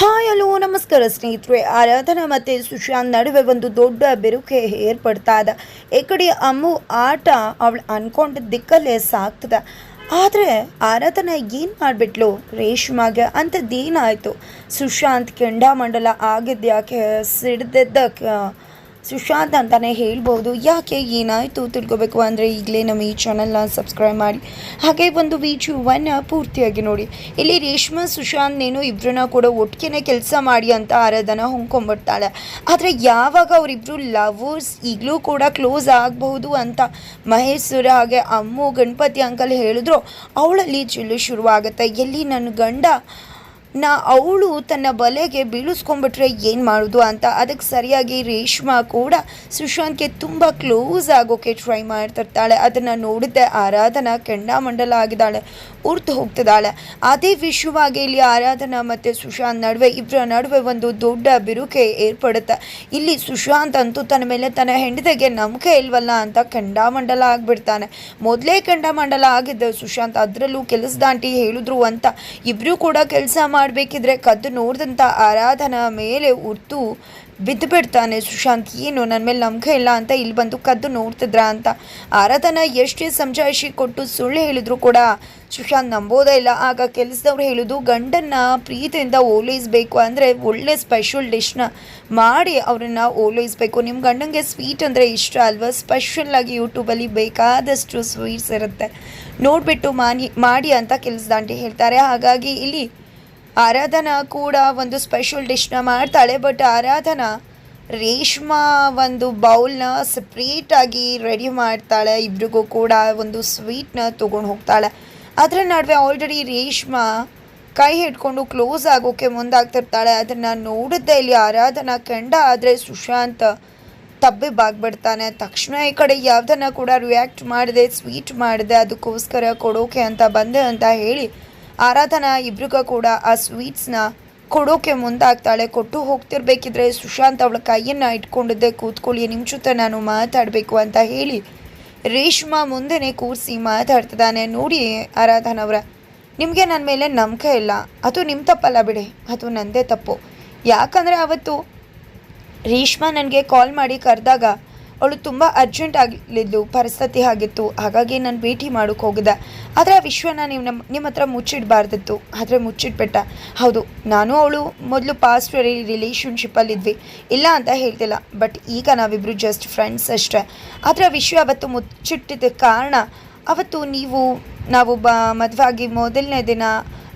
Hi, hello, ನಮಸ್ಕಾರ ಸ್ನೇಹಿತರೆ. ಆರಾಧನಾ ಮತ್ತು ಸುಶಾಂತ್ ನಡುವೆ ಒಂದು ದೊಡ್ಡ ಬೆರುಕೆ ಏರ್ಪಡ್ತಾ ಇದೆ. ಈ ಕಡೆ ಅಮ್ಮು ಆಟ ಅವಳು ಅನ್ಕೊಂಡ ದಿಕ್ಕಲ್ಲೇ ಸಾಕ್ತದೆ. ಆದರೆ ಆರಾಧನಾ ಏನು ಮಾಡಿಬಿಟ್ಲು? ರೇಷ್ಮಾಗೆ ಅಂಥದ್ದೇನಾಯಿತು ಸುಶಾಂತ್ ಕೆಂಡಾಮಂಡಲ ಆಗಿದ್ಯಾಕೆ ಸಿಡ್ದಿದ್ದ ಸುಶಾಂತ್ ಅಂತಲೇ ಹೇಳ್ಬೋದು. ಯಾಕೆ ಏನಾಯಿತು ತಿಳ್ಕೊಬೇಕು ಅಂದರೆ ಈಗಲೇ ನಮ್ಮ ಈ ಚಾನಲ್ನ ಸಬ್ಸ್ಕ್ರೈಬ್ ಮಾಡಿ. ಹಾಗೆ ಒಂದು ವಿಡಿಯೋವನ್ನು ಪೂರ್ತಿಯಾಗಿ ನೋಡಿ. ಇಲ್ಲಿ ರೇಷ್ಮಾ, ಸುಶಾಂತ್, ನೇನು ಇಬ್ಬರನ್ನ ಕೂಡ ಒಟ್ಟಿಗೆ ಕೆಲಸ ಮಾಡಿ ಅಂತ ಆರಾಧನ ಹೊಂದ್ಕೊಂಡ್ಬಿಡ್ತಾಳೆ. ಆದರೆ ಯಾವಾಗ ಅವರಿಬ್ಬರು ಲವರ್ಸ್ ಈಗಲೂ ಕೂಡ ಕ್ಲೋಸ್ ಆಗಬಹುದು ಅಂತ ಮಹೇಶ್ವರ ಹಾಗೆ ಅಮ್ಮು, ಗಣಪತಿ ಅಂಕಲ್ ಹೇಳಿದ್ರು, ಅವಳಲ್ಲಿ ಚಿಲ್ಲು ಶುರುವಾಗುತ್ತೆ. ಎಲ್ಲಿ ನನ್ನ ಗಂಡ ನಾ ಅವಳು ತನ್ನ ಬಲೆಗೆ ಬೀಳಿಸ್ಕೊಂಡ್ಬಿಟ್ರೆ ಏನು ಮಾಡೋದು ಅಂತ. ಅದಕ್ಕೆ ಸರಿಯಾಗಿ ರೇಷ್ಮಾ ಕೂಡ ಸುಶಾಂತ್ಗೆ ತುಂಬ ಕ್ಲೋಸ್ ಆಗೋಕೆ ಟ್ರೈ ಮಾಡ್ತಿರ್ತಾಳೆ ಅದನ್ನು ನೋಡಿದ್ದೆ ಆರಾಧನಾ ಕೆಂಡಾಮಂಡಲ ಆಗಿದ್ದಾಳೆ. ಉರ್ತು ಹೋಗ್ತಿದ್ದಾಳೆ. ಅದೇ ವಿಷಯವಾಗಿ ಇಲ್ಲಿ ಆರಾಧನಾ ಮತ್ತು ಸುಶಾಂತ್ ನಡುವೆ ಇಬ್ಬರ ನಡುವೆ ಒಂದು ದೊಡ್ಡ ಬಿರುಕೆ ಏರ್ಪಡುತ್ತೆ. ಇಲ್ಲಿ ಸುಶಾಂತ್ ಅಂತೂ ತನ್ನ ಮೇಲೆ ತನ್ನ ಹೆಂಡತಿಗೆ ನಂಬಿಕೆ ಇಲ್ವಲ್ಲ ಅಂತ ಕೆಂಡಾಮಂಡಲ ಆಗಿಬಿಡ್ತಾನೆ. ಮೊದಲೇ ಕೆಂಡಾಮಂಡಲ ಆಗಿದ್ದ ಸುಶಾಂತ್ ಅದರಲ್ಲೂ ಕೆಲಸದಾಂಟಿ ಹೇಳಿದ್ರು ಅಂತ. ಇಬ್ಬರೂ ಕೂಡ ಕೆಲಸ ಮಾಡಬೇಕಿದ್ರೆ ಕದ್ದು ನೋಡಿದಂಥ ಆರಾಧನ ಮೇಲೆ ಉರ್ತು ಬಿದ್ದು ಬಿಡ್ತಾನೆ ಸುಶಾಂತ್. ಏನು ನನ್ನ ಮೇಲೆ ನಂಬಿಕೆ ಇಲ್ಲ ಅಂತ ಇಲ್ಲಿ ಬಂದು ಕದ್ದು ನೋಡ್ತಿದ್ರ ಅಂತ. ಆರಾಧನ ಎಷ್ಟೇ ಸಮಜಾಯಿಷಿ ಕೊಟ್ಟು ಸುಳ್ಳು ಹೇಳಿದ್ರು ಕೂಡ ಸುಶಾಂತ್ ನಂಬೋದೇ ಇಲ್ಲ. ಆಗ ಕೆಲಸದವ್ರು ಹೇಳೋದು, ಗಂಡನ್ನ ಪ್ರೀತಿಯಿಂದ ಓಲೈಸಬೇಕು ಅಂದರೆ ಒಳ್ಳೆ ಸ್ಪೆಷಲ್ ಡಿಶ್ನ ಮಾಡಿ ಅವರನ್ನು ಓಲೈಸಬೇಕು. ನಿಮ್ಮ ಗಂಡನಿಗೆ ಸ್ವೀಟ್ ಅಂದರೆ ಇಷ್ಟ ಅಲ್ವಾ? ಸ್ಪೆಷಲ್ಲಾಗಿ ಯೂಟ್ಯೂಬಲ್ಲಿ ಬೇಕಾದಷ್ಟು ಸ್ವೀಟ್ಸ್ ಇರುತ್ತೆ. ನೋಡಿಬಿಟ್ಟು ಮಾನಿ, ಮಾಡಿ ಅಂತ ಕೆಲಸದಾಂಟಿ ಹೇಳ್ತಾರೆ. ಹಾಗಾಗಿ ಇಲ್ಲಿ ಆರಾಧನಾ ಕೂಡ ಒಂದು ಸ್ಪೆಷಲ್ ಡಿಶ್ನ ಮಾಡ್ತಾಳೆ ಬಟ್ ಆರಾಧನಾ ರೇಷ್ಮಾ ಒಂದು ಬೌಲ್ನ ಸಪ್ರೇಟಾಗಿ ರೆಡಿ ಮಾಡ್ತಾಳೆ. ಇಬ್ರಿಗೂ ಕೂಡ ಒಂದು ಸ್ವೀಟ್ನ ತೊಗೊಂಡು ಹೋಗ್ತಾಳೆ. ಅದರ ನಡುವೆ ಆಲ್ರೆಡಿ ರೇಷ್ಮಾ ಕೈ ಹಿಡ್ಕೊಂಡು ಕ್ಲೋಸ್ ಆಗೋಕೆ ಮುಂದಾಗ್ತಿರ್ತಾಳೆ. ಅದನ್ನು ನೋಡಿದ್ದೆ ಇಲ್ಲಿ ಆರಾಧನಾ ಕಂಡ ಆದರೆ ಸುಶಾಂತ್ ತಬ್ಬಿ ಬಾಗ್ಬಿಡ್ತಾನೆ ತಕ್ಷಣ ಈ ಕಡೆ ಯಾವ್ದನ್ನ ಕೂಡ ರಿಯಾಕ್ಟ್ ಮಾಡಿದೆ ಸ್ವೀಟ್ ಮಾಡಿದೆ, ಅದಕ್ಕೋಸ್ಕರ ಕೊಡೋಕೆ ಅಂತ ಬಂದೆ ಅಂತ ಹೇಳಿ ಆರಾಧನಾ ಇಬ್ರಿಗೂ ಕೂಡ ಆ ಸ್ವೀಟ್ಸ್ನ ಕೊಡೋಕೆ ಮುಂದಾಗ್ತಾಳೆ. ಕೊಟ್ಟು ಹೋಗ್ತಿರ್ಬೇಕಿದ್ರೆ ಸುಶಾಂತ್ ಅವಳ ಕೈಯನ್ನು ಇಟ್ಕೊಂಡಿದ್ದೆ. ಕೂತ್ಕೊಳ್ಳಿ ನಿಮ್ಮ ಜೊತೆ ನಾನು ಮಾತಾಡಬೇಕು ಅಂತ ಹೇಳಿ ರೇಷ್ಮಾ ಮುಂದೆನೆ ಕೂರಿಸಿ ಮಾತಾಡ್ತಿದ್ದಾನೆ. ನೋಡಿ ಆರಾಧನವ್ರ ನಿಮಗೆ ನನ್ನ ಮೇಲೆ ನಂಬಿಕೆ ಇಲ್ಲ. ಅದು ನಿಮ್ಮ ತಪ್ಪಲ್ಲ ಬಿಡಿ. ಅದು ನನ್ನದೇ ತಪ್ಪು. ಯಾಕಂದರೆ ಅವತ್ತು ರೇಷ್ಮಾ ನನಗೆ ಕಾಲ್ ಮಾಡಿ ಕರೆದಾಗ ಅವಳು ತುಂಬ ಅರ್ಜೆಂಟ್ ಆಗಲಿದ್ದು ಪರಿಸ್ಥಿತಿ ಆಗಿತ್ತು. ಹಾಗಾಗಿ ನಾನು ಭೇಟಿ ಮಾಡೋಕ್ಕೆ ಹೋಗಿದ್ದೆ. ಆದರೆ ಆ ವಿಶ್ವನ ನೀವು ನಮ್ಮ ನಿಮ್ಮ ಹತ್ರ ಮುಚ್ಚಿಡಬಾರ್ದಿತ್ತು. ಆದರೆ ಮುಚ್ಚಿಟ್ಬಿಟ್ಟ. ಹೌದು, ನಾನು ಅವಳು ಮೊದಲು ಪಾಸ್ಟ್ ರಿಲೇಷನ್ಶಿಪ್ಪಲ್ಲಿದ್ವಿ ಇಲ್ಲ ಅಂತ ಹೇಳ್ತಿಲ್ಲ. ಬಟ್ ಈಗ ನಾವಿಬ್ಬರು ಜಸ್ಟ್ ಫ್ರೆಂಡ್ಸ್ ಅಷ್ಟೇ. ಆದರೆ ಆ ವಿಶ್ವ ಅವತ್ತು ಮುಚ್ಚಿಟ್ಟಿದ್ದ ಕಾರಣ, ಅವತ್ತು ನೀವು ನಾವು ಬ ಮದುವೆ ಆಗಿ ಮೊದಲನೇ ದಿನ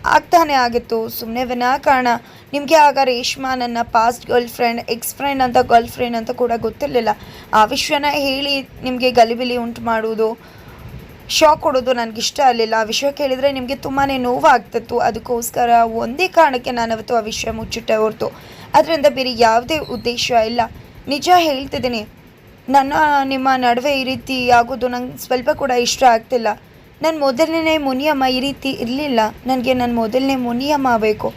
ಆಗ್ತಾನೆ ಆಗಿತ್ತು. ಸುಮ್ಮನೆ ವಿನಾಕಾರಣ. ನಿಮಗೆ ಆಗ ರೇಷ್ಮಾ ನನ್ನ past girl friend ex friend ಅಂತ ಗರ್ಲ್ ಫ್ರೆಂಡ್ ಅಂತ ಕೂಡ ಗೊತ್ತಿರಲಿಲ್ಲ. ಆ ವಿಷಯನ ಹೇಳಿ ನಿಮಗೆ ಗಲಿಬಿಲಿ ಉಂಟು ಮಾಡುವುದು ಶಾಕ್ ಕೊಡೋದು ನನಗೆ ಇಷ್ಟ ಆಗಲಿಲ್ಲ. ಆ ವಿಷಯ ಕೇಳಿದರೆ ನಿಮಗೆ ತುಂಬಾ ನೋವಾಗ್ತಿತ್ತು. ಅದಕ್ಕೋಸ್ಕರ ಒಂದೇ ಕಾರಣಕ್ಕೆ ನಾನು ಅವತ್ತು ಆ ವಿಷಯ ಮುಚ್ಚಿಟ್ಟೆ ಹೊರತು. ಅದರಿಂದ ಬೇರೆ ಯಾವುದೇ ಉದ್ದೇಶ ಇಲ್ಲ. ನಿಜ ಹೇಳ್ತಿದ್ದೀನಿ. ನನ್ನ, ನಿಮ್ಮ ನಡುವೆ ಈ ರೀತಿ ಆಗೋದು ನಂಗೆ ಸ್ವಲ್ಪ ಕೂಡ ಇಷ್ಟ ಆಗ್ತಿಲ್ಲ. ನನ್ನ ಮೊದಲನೇ ಮುನಿಯಮ್ಮ ಈ ರೀತಿ ಇರಲಿಲ್ಲ. ನನಗೆ ನನ್ನ ಮೊದಲನೇ ಮುನಿಯಮ್ಮ ಬೇಕು.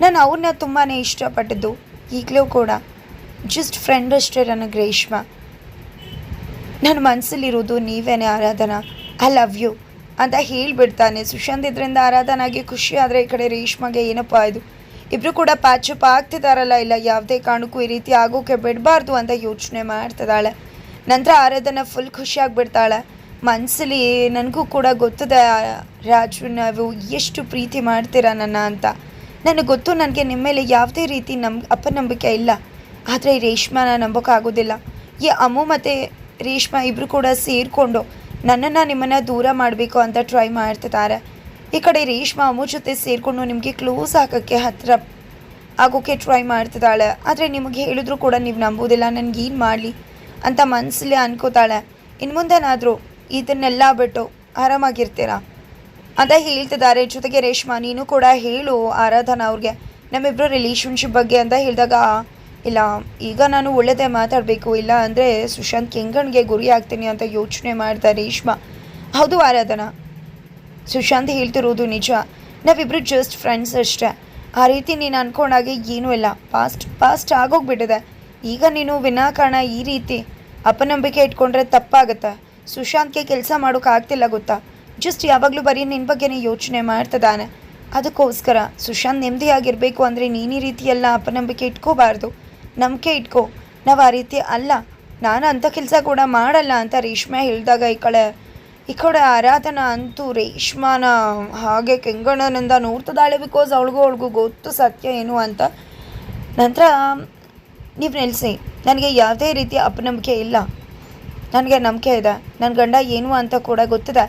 ನಾನು ಅವ್ರನ್ನ ತುಂಬಾ ಇಷ್ಟಪಟ್ಟಿದ್ದು ಈಗಲೂ ಕೂಡ. ಜಸ್ಟ್ ಫ್ರೆಂಡ್ ಅಷ್ಟೇ ನನಗೆ ರೇಷ್ಮಾ. ನನ್ನ ಮನಸ್ಸಲ್ಲಿರೋದು ನೀವೇನೇ ಆರಾಧನಾ? ಐ ಲವ್ ಯು ಅಂತ ಹೇಳಿಬಿಡ್ತಾನೆ. ಸುಶಾಂತ್ ಇದರಿಂದ ಆರಾಧನಾಗೆ ಖುಷಿ ಆದರೆ ಈ ಕಡೆ ರೇಷ್ಮಾಗೆ ಏನಪ್ಪ ಇದು? ಇಬ್ಬರು ಕೂಡ ಪ್ಯಾಚಪ್ ಆಗ್ತಿದಾರಲ್ಲ ಇಲ್ಲ? ಯಾವುದೇ ಕಾರಣಕ್ಕೂ ಈ ರೀತಿ ಆಗೋಕೆ ಬಿಡಬಾರ್ದು ಅಂತ ಯೋಚನೆ ಮಾಡ್ತಿದ್ದಾಳೆ. ನಂತರ ಆರಾಧನಾ ಫುಲ್ ಖುಷಿಯಾಗ್ಬಿಡ್ತಾಳೆ ಮನಸ್ಸಲ್ಲಿ ನನಗೂ ಕೂಡ ಗೊತ್ತದೆ, ರಾಜು, ನಾವು ಎಷ್ಟು ಪ್ರೀತಿ ಮಾಡ್ತೀರಾ ನನ್ನ ಅಂತ. ನನಗೆ ಗೊತ್ತು, ನನಗೆ ನಿಮ್ಮ ಮೇಲೆ ಯಾವುದೇ ರೀತಿ ನಮ್, ಅಪನಂಬಿಕೆ ಇಲ್ಲ. ಆದರೆ ರೇಷ್ಮಾನ ನಂಬೋಕ್ಕಾಗೋದಿಲ್ಲ ಈ ಅಮ್ಮು ಮತ್ತು ರೇಷ್ಮಾ ಇಬ್ಬರು ಕೂಡ ಸೇರಿಕೊಂಡು ನನ್ನನ್ನು ನಿಮ್ಮನ್ನು ದೂರ ಮಾಡಬೇಕು ಅಂತ ಟ್ರೈ ಮಾಡ್ತಿದ್ದಾರೆ. ಈ ಕಡೆ ರೇಷ್ಮಾ ಅಮ್ಮು ಜೊತೆ ಸೇರಿಕೊಂಡು ನಿಮಗೆ ಕ್ಲೋಸ್ ಆಗೋಕ್ಕೆ ಹತ್ತಿರ ಆಗೋಕ್ಕೆ ಟ್ರೈ ಮಾಡ್ತಿದ್ದಾಳೆ. ಆದರೆ ನಿಮಗೆ ಹೇಳಿದ್ರು ಕೂಡ ನೀವು ನಂಬೋದಿಲ್ಲ ನನಗೇನು ಮಾಡಲಿ ಅಂತ ಮನಸ್ಸಲ್ಲೇ ಅನ್ಕೋತಾಳೆ. ಇನ್ನು ಮುಂದೆನಾದರೂ ಇದನ್ನೆಲ್ಲ ಬಿಟ್ಟು ಆರಾಮಾಗಿರ್ತೀರಾ? ಅಂತ ಹೇಳ್ತಿದ್ದಾರೆ. ಜೊತೆಗೆ ರೇಷ್ಮಾ, ನೀನು ಕೂಡ ಹೇಳು ಆರಾಧನಾ ಅವ್ರಿಗೆ. ನಮ್ಮಿಬ್ಬರು ರಿಲೇಷನ್ಶಿಪ್ ಬಗ್ಗೆ ಅಂತ ಹೇಳಿದಾಗ, ಇಲ್ಲ, ಈಗ ನಾನು ಒಳ್ಳೆಯದೇ ಮಾತಾಡಬೇಕು, ಇಲ್ಲ ಅಂದರೆ ಸುಶಾಂತ್ ಕೆಂಗಣ್ಗೆ ಗುರಿ ಆಗ್ತೀನಿ ಅಂತ ಯೋಚನೆ ಮಾಡ್ತಾ ರೇಷ್ಮಾ. ಹೌದು ಆರಾಧನಾ. ಸುಶಾಂತ್ ಹೇಳ್ತಿರೋದು ನಿಜ. ನಾವಿಬ್ಬರು ಜಸ್ಟ್ ಫ್ರೆಂಡ್ಸ್ ಅಷ್ಟೇ. ಆ ರೀತಿ ನೀನು ಅಂದ್ಕೊಂಡಾಗೆ ಏನೂ ಇಲ್ಲ. ಪಾಸ್ಟ್ ಪಾಸ್ಟ್ ಆಗೋಗ್ಬಿಟ್ಟಿದೆ. ಈಗ ನೀನು ವಿನಾಕಾರಣ ಈ ರೀತಿ ಅಪನಂಬಿಕೆ ಇಟ್ಕೊಂಡ್ರೆ ತಪ್ಪಾಗುತ್ತೆ. ಸುಶಾಂತ್ಗೆ ಕೆಲಸ ಮಾಡೋಕ್ಕಾಗ್ತಿಲ್ಲ ಗೊತ್ತಾ? ಜಸ್ಟ್ ಯಾವಾಗಲೂ ಬರೀ ನಿನ್ನ ಬಗ್ಗೆನೇ ಯೋಚನೆ ಮಾಡ್ತಿದ್ದಾನೆ. ಅದಕ್ಕೋಸ್ಕರ ಸುಶಾಂತ್ ನೆಮ್ಮದಿಯಾಗಿರಬೇಕು ಅಂದರೆ ನೀನು ಈ ರೀತಿಯೆಲ್ಲ ಅಪನಂಬಿಕೆ ಇಟ್ಕೋಬಾರ್ದು. ನಂಬಿಕೆ ಇಟ್ಕೋ. ನಾವು ಆ ರೀತಿ ಅಲ್ಲ. ನಾನು ಅಂಥ ಕೆಲಸ ಕೂಡ ಮಾಡಲ್ಲ ಅಂತ ರೇಷ್ಮೆ ಹೇಳಿದಾಗ ಈ ಕಡೆ ಈ ಕಡೆ ಆರಾಧನಾ ಅಂತೂ ರೇಷ್ಮಾನ ಹಾಗೆ ಕೆಂಗಣ್ಣನಿಂದ ನೋಡ್ತದಾಳೆ ಬಿಕಾಸ್ ಅವಳಿಗೂ ಅವಳಿಗೂ ಗೊತ್ತು ಸತ್ಯ ಏನು ಅಂತ. ನಂತರ, ನೀವು ನೆಲೆಸಿ. ನನಗೆ ಯಾವುದೇ ರೀತಿಯ ಅಪನಂಬಿಕೆ ಇಲ್ಲ. ನನಗೆ ನಂಬಿಕೆ ಇದೆ. ನನ್ನ ಗಂಡ ಏನು ಅಂತ ಕೂಡ ಗೊತ್ತಿದೆ.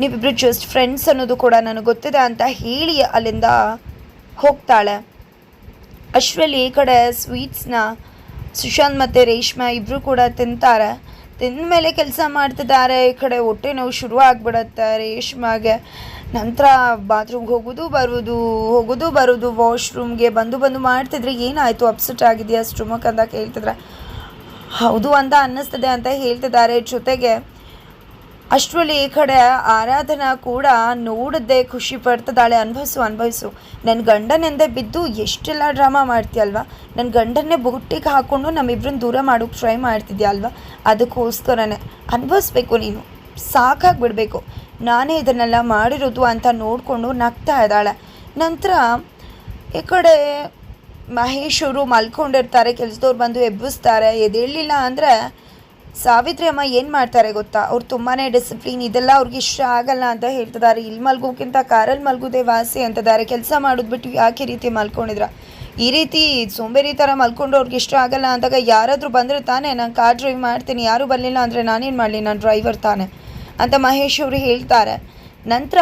ನೀವಿಬ್ಬರು ಜಸ್ಟ್ ಫ್ರೆಂಡ್ಸ್ ಅನ್ನೋದು ಕೂಡ ನನಗೆ ಗೊತ್ತಿದೆ ಅಂತ ಹೇಳಿ ಅಲ್ಲಿಂದ ಹೋಗ್ತಾಳೆ. ಅಷ್ಟರಲ್ಲಿ ಈ ಕಡೆ ಸ್ವೀಟ್ಸ್ನ ಸುಶಾಂತ್ ಮತ್ತು ರೇಷ್ಮೆ ಇಬ್ಬರು ಕೂಡ ತಿಂತಾರೆ. ತಿಂದ ಮೇಲೆ ಕೆಲಸ ಮಾಡ್ತಿದ್ದಾರೆ. ಈ ಕಡೆ ಹೊಟ್ಟೆ ನೋವು ಶುರು ಆಗಿಬಿಡತ್ತೆ ರೇಷ್ಮಾಗೆ. ನಂತರ ಬಾತ್ರೂಮ್ಗೆ ಹೋಗೋದು, ಬರೋದು ಹೋಗೋದು, ಬರೋದು. ವಾಶ್ರೂಮ್ಗೆ ಬಂದು ಬಂದು ಮಾಡ್ತಿದ್ರೆ. ಏನಾಯಿತು? ಅಪ್ಸೆಟ್ ಆಗಿದೆಯಾ? ಸ್ಟೊಮಕ್ ಅಂತ ಕೇಳ್ತಿದ್ರೆ. ಹೌದು ಅಂತ ಅನ್ನಿಸ್ತದೆ ಅಂತ ಹೇಳ್ತಿದ್ದಾರೆ. ಜೊತೆಗೆ ಅಷ್ಟರಲ್ಲಿ ಈ ಕಡೆ ಆರಾಧನಾ ಕೂಡ ನೋಡದೆ ಖುಷಿ ಪಡ್ತದಾಳೆ ಅನುಭವಿಸು ಅನುಭವಿಸು. ನನ್ನ ಗಂಡನೆಂದೇ ಬಿದ್ದು ಎಷ್ಟೆಲ್ಲ ಡ್ರಾಮಾ ಮಾಡ್ತೀಯಲ್ವಾ ನನ್ನ ಗಂಡನ್ನೇ ಬುಟ್ಟಿಗೆ ಹಾಕ್ಕೊಂಡು ನಮ್ಮಿಬ್ಬರನ್ನ ದೂರ ಮಾಡೋಕ್ಕೆ ಟ್ರೈ ಮಾಡ್ತಿದ್ಯಾ ಅಲ್ವಾ? ಅದಕ್ಕೋಸ್ಕರನೇ. ಅನುಭವಿಸ್ಬೇಕು ನೀನು. ಸಾಕಾಗ್ಬಿಡ್ಬೇಕು. ನಾನೇ ಇದನ್ನೆಲ್ಲ ಮಾಡಿರೋದು ಅಂತ ನೋಡಿಕೊಂಡು ನಗ್ತಾ ಇದ್ದಾಳೆ. ನಂತರ ಈ ಕಡೆ ಮಹೇಶ್ ಮಲ್ಕೊಂಡಿರ್ತಾರೆ, ಕೆಲಸದವ್ರು ಬಂದು ಎಬ್ಬಿಸ್ತಾರೆ. ಎದ್ದೇಳಲಿಲ್ಲ ಅಂದರೆ ಸಾವಿತ್ರಿ ಅಮ್ಮ ಏನು ಮಾಡ್ತಾರೆ ಗೊತ್ತಾ? ಅವ್ರು ತುಂಬಾ ಡಿಸಿಪ್ಲಿನ್ ಇದೆಲ್ಲ ಅವ್ರಿಗೆ ಇಷ್ಟ ಆಗಲ್ಲ ಅಂತ ಹೇಳ್ತಿದ್ದಾರೆ. ಇಲ್ಲಿ ಮಲ್ಗೋಕ್ಕಿಂತ ಕಾರಲ್ಲಿ ಮಲ್ಗೋದೇ ವಾಸಿ ಅಂತಿದ್ದಾರೆ. ಕೆಲಸ ಮಾಡೋದು ಬಿಟ್ಟು ಯಾಕೆ ರೀತಿ ಮಲ್ಕೊಂಡಿದ್ರ? ಈ ರೀತಿ ಸೋಂಬೇರಿ ಥರ ಮಲ್ಕೊಂಡು ಅವ್ರಿಗೆ ಇಷ್ಟ ಆಗಲ್ಲ ಅಂದಾಗ ಯಾರಾದರೂ ಬಂದರೆ ತಾನೇ, ನಾನು ಕಾರ್ ಡ್ರೈವ್ ಮಾಡ್ತೀನಿ. ಯಾರೂ ಬರಲಿಲ್ಲ ಅಂದರೆ ನಾನೇನು ಮಾಡಲಿ? ನಾನು ಡ್ರೈವರ್ ತಾನೆ ಅಂತ ಮಹೇಶ್ ಅವರು ಹೇಳ್ತಾರೆ. ನಂತರ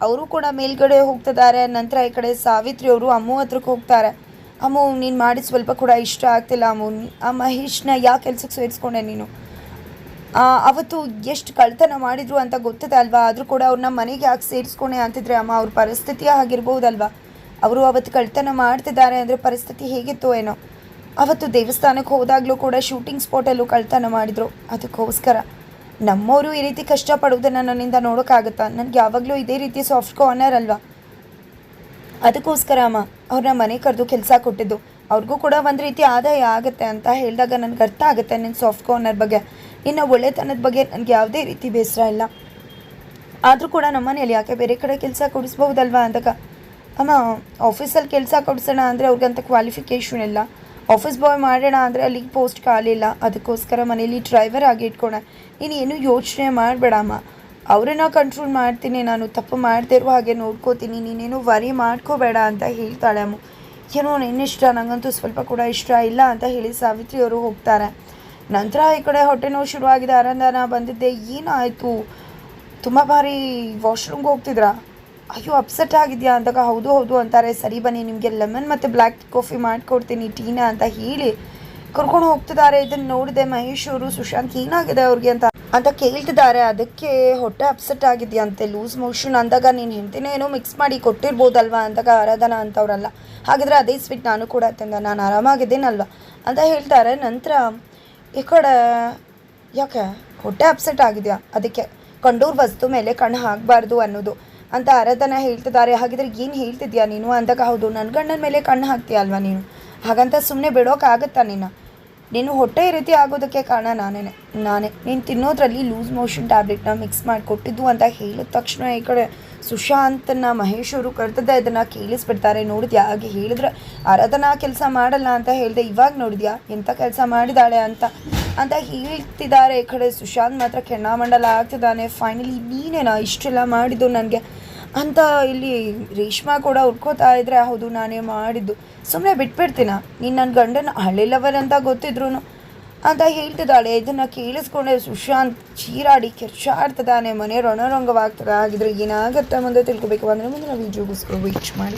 ಅವರು ಕೂಡ ಮೇಲ್ಗಡೆ ಹೋಗ್ತಿದ್ದಾರೆ. ನಂತರ ಈ ಕಡೆ ಸಾವಿತ್ರಿ ಅವರು ಅಮ್ಮು ಹತ್ರಕ್ಕೆ ಹೋಗ್ತಾರೆ. ಅಮ್ಮು, ನೀನು ಮಾಡಿದ ಸ್ವಲ್ಪ ಕೂಡ ಇಷ್ಟ ಆಗ್ತಿಲ್ಲ ಅಮ್ಮು. ಆ ಮಹೇಶ್ನ ಯಾವ ಕೆಲ್ಸಕ್ಕೆ ಸೇರಿಸ್ಕೊಂಡೆ ನೀನು? ಅವತ್ತು ಎಷ್ಟು ಕಳ್ತನ ಮಾಡಿದ್ರು ಅಂತ ಗೊತ್ತದೆ ಅಲ್ವಾ? ಆದರೂ ಕೂಡ ಅವ್ರನ್ನ ಮನೆಗೆ ಯಾಕೆ ಸೇರಿಸ್ಕೊಂಡೆ ಅಂತಿದ್ರೆ ಅಮ್ಮ, ಅವ್ರ ಪರಿಸ್ಥಿತಿ ಆಗಿರ್ಬೋದಲ್ವಾ ಅವರು ಅವತ್ತು ಕಳ್ತನ ಮಾಡ್ತಿದ್ದಾರೆ ಅಂದರೆ ಪರಿಸ್ಥಿತಿ ಹೇಗಿತ್ತು ಏನೋ. ಅವತ್ತು ದೇವಸ್ಥಾನಕ್ಕೆ ಹೋದಾಗಲೂ ಕೂಡ ಶೂಟಿಂಗ್ ಸ್ಪಾಟಲ್ಲೂ ಕಳ್ತನ ಮಾಡಿದರು. ಅದಕ್ಕೋಸ್ಕರ. ನಮ್ಮವರು ಈ ರೀತಿ ಕಷ್ಟಪಡುವುದನ್ನು ನನ್ನಿಂದ ನೋಡೋಕ್ಕಾಗುತ್ತಾ ನನಗೆ ಯಾವಾಗಲೂ ಇದೇ ರೀತಿ ಸಾಫ್ಟ್ ಕಾರ್ನರ್ ಅಲ್ವಾ? ಅದಕ್ಕೋಸ್ಕರ ಅಮ್ಮ ಅವ್ರನ್ನ ಮನೆ ಕರೆದು ಕೆಲಸ ಕೊಟ್ಟಿದ್ದು. ಅವ್ರಿಗೂ ಕೂಡ ಒಂದು ರೀತಿ ಆದಾಯ ಆಗುತ್ತೆ ಅಂತ ಹೇಳಿದಾಗ ನನಗೆ ಅರ್ಥ ಆಗುತ್ತೆ ನಿನ್ನ ಸಾಫ್ಟ್ ಕಾರ್ನರ್ ಬಗ್ಗೆ. ಇನ್ನು ಒಳ್ಳೆತನದ ಬಗ್ಗೆ ನನಗೆ ಯಾವುದೇ ರೀತಿ ಬೇಸರ ಇಲ್ಲ. ಆದರೂ ಕೂಡ ನಮ್ಮನೇಲಿ ಯಾಕೆ ಬೇರೆ ಕಡೆ ಕೆಲಸ ಕೊಡಿಸ್ಬಹುದಲ್ವಾ ಅಂದಾಗ, ಅಮ್ಮ ಆಫೀಸಲ್ಲಿ ಕೆಲಸ ಕೊಡಿಸೋಣ ಅಂದರೆ ಅವ್ರಿಗಂತ ಕ್ವಾಲಿಫಿಕೇಷನ್ ಇಲ್ಲ. ಆಫೀಸ್ ಬಾಯ್ ಮಾಡೋಣ ಅಂದರೆ ಅಲ್ಲಿಗೆ ಪೋಸ್ಟ್ ಖಾಲಿ ಇಲ್ಲ. ಅದಕ್ಕೋಸ್ಕರ ಮನೇಲಿ ಡ್ರೈವರ್ ಆಗಿ ಇಟ್ಕೊಳ ನೀನು ಏನೂ ಯೋಚನೆ ಮಾಡಬೇಡ ಅಮ್ಮ. ಅವರನ್ನ ಕಂಟ್ರೋಲ್ ಮಾಡ್ತೀನಿ, ನಾನು ತಪ್ಪು ಮಾಡದೇ ಇರುವ ಹಾಗೆ ನೋಡ್ಕೋತೀನಿ, ನೀನೇನು ವರಿ ಮಾಡ್ಕೋಬೇಡ ಅಂತ ಹೇಳ್ತಾಳೆ ಅಮ್ಮ. ಏನೋ ನಿನ್ನಿಷ್ಟ ನನಗಂತೂ ಸ್ವಲ್ಪ ಕೂಡ ಇಷ್ಟ ಇಲ್ಲ ಅಂತ ಹೇಳಿ ಸಾವಿತ್ರಿ ಅವರು ಹೋಗ್ತಾರೆ. ನಂತರ ಈ ಕಡೆ ಹೊಟ್ಟೆ ನೋವು ಶುರುವಾಗಿದೆ. ಆನಂದನ ಬಂದಿದ್ದೆ, ಏನಾಯಿತು? ತುಂಬ ಬಾರಿ ವಾಶ್ರೂಮ್ಗೆ ಹೋಗ್ತಿದ್ರಾ? ಅಯ್ಯೋ ಅಪ್ಸೆಟ್ ಆಗಿದೆಯಾ? ಅಂದಾಗ, ಹೌದು ಹೌದು ಅಂತಾರೆ. ಸರಿ ಬನ್ನಿ, ನಿಮಗೆ ಲೆಮನ್ ಮತ್ತು ಬ್ಲ್ಯಾಕ್ ಕಾಫಿ ಮಾಡಿಕೊಡ್ತೀನಿ, ಟೀನಾ ಅಂತ ಹೇಳಿ ಕರ್ಕೊಂಡು ಹೋಗ್ತಿದ್ದಾರೆ. ಇದನ್ನು ನೋಡಿದೆ ಮಹೇಶ್ ಅವರು, ಸುಶಾಂತ್, ಏನಾಗಿದೆ ಅವ್ರಿಗೆ ಅಂತ ಅಂತ ಕೇಳ್ತಿದ್ದಾರೆ. ಅದಕ್ಕೆ ಹೊಟ್ಟೆ ಅಪ್ಸೆಟ್ ಆಗಿದೆಯಂತೆ ಲೂಸ್ ಮೋಷನ್ ಅಂದಾಗ ನೀನು ಹೆಂಡ್ತಿನ ಏನೋ ಮಿಕ್ಸ್ ಮಾಡಿ ಕೊಟ್ಟಿರ್ಬೋದಲ್ವಾ ಅಂದಾಗ ಆರಾಧನಾ ಅಂತವರಲ್ಲ. ಹಾಗಿದ್ರೆ ಅದೇ ಸ್ವೀಟ್ ನಾನು ಕೂಡ ತಿಂದ. ನಾನು ಆರಾಮಾಗಿದ್ದೀನಲ್ವ? ಅಂತ ಹೇಳ್ತಾರೆ. ನಂತರ ಈ ಕಡೆ ಯಾಕೆ? ಹೊಟ್ಟೆ ಅಪ್ಸೆಟ್ ಆಗಿದೆಯಾ? ಅದಕ್ಕೆ ಕಂಡೂರ್ ವಸ್ತು ಮೇಲೆ ಕಣ್ಣು ಹಾಕಬಾರ್ದು ಅನ್ನೋದು ಅಂತ ಆರಾಧನಾ ಹೇಳ್ತಿದ್ದಾರೆ. ಹಾಗಿದ್ರೆ ಏನು ಹೇಳ್ತಿದ್ಯಾ ನೀನು? ಅಂದಾಗ ಹೌದು ನನ್ನ ಗಂಡನ ಮೇಲೆ ಕಣ್ಣು ಹಾಕ್ತೀಯ ಅಲ್ವಾ ನೀನು? ಹಾಗಂತ ಸುಮ್ಮನೆ ಬಿಡೋಕ್ಕಾಗತ್ತಾ ನೀನು ನೀನು ಹೊಟ್ಟೆ ಈ ರೀತಿ ಆಗೋದಕ್ಕೆ ಕಾರಣ ನಾನೇ ನಾನೇ. ನೀನು ತಿನ್ನೋದ್ರಲ್ಲಿ ಲೂಸ್ ಮೋಷನ್ ಟ್ಯಾಬ್ಲೆಟ್ನ ಮಿಕ್ಸ್ ಮಾಡಿ ಕೊಟ್ಟಿದ್ದು ಅಂತ ಹೇಳಿದ ತಕ್ಷಣ ಈ ಕಡೆ ಸುಶಾಂತನ ಮಹೇಶ್ ಅವರು ಇದನ್ನು ಕೇಳಿಸ್ಬಿಡ್ತಾರೆ. ನೋಡಿದ್ಯಾ? ಹಾಗೆ ಹೇಳಿದ್ರೆ, ಆರಾಧನಾ ಕೆಲಸ ಮಾಡಲ್ಲ ಅಂತ ಹೇಳಿದೆ, ಇವಾಗ ನೋಡಿದ್ಯಾ? ಎಂಥ ಕೆಲಸ ಮಾಡಿದಾಳೆ ಅಂತ? ಅಂತ ಹೇಳ್ತಿದ್ದಾರೆ ಈ ಕಡೆ ಸುಶಾಂತ್ ಮಾತ್ರ. ಕೆಣ್ಣಾಮಂಡಲ ಆಗ್ತಿದ್ದಾನೆ. ಫೈನಲಿ ನೀನೇನಾ ಇಷ್ಟೆಲ್ಲ ಮಾಡಿದ್ದು ನನಗೆ? ಅಂತ ಇಲ್ಲಿ ರೇಷ್ಮಾ ಕೂಡ ಹುಡ್ಕೋತಾ ಇದ್ರೆ, ಹೌದು, ನಾನೇ ಮಾಡಿದ್ದು. ಸುಮ್ಮನೆ ಬಿಟ್ಬಿಡ್ತೀನ? ನೀನು ನನ್ನ ಗಂಡನ ಹಳೆ ಲೆವೆಲ್ ಅಂತ ಗೊತ್ತಿದ್ರು ಅಂತ ಹೇಳ್ತಿದ್ದಾಳೆ. ಇದನ್ನು ಕೇಳಿಸ್ಕೊಂಡೆ ಸುಶಾಂತ್. ಚೀರಾಡಿ ಕೆರ್ಚಾಡ್ತದಾನೆ ಮನೆ ರಣರಂಗವಾಗ್ತದೆ. ಹಾಗಿದ್ರೆ ಏನಾಗುತ್ತೆ ಮುಂದೆ ತಿಳ್ಕೊಬೇಕು. ಅಂದರೆ ಮುಂದೆ ನಾವು ವಿಡಿಯೋಗೋಸ್ಕರ ವೀಚ್ ಮಾಡಿ.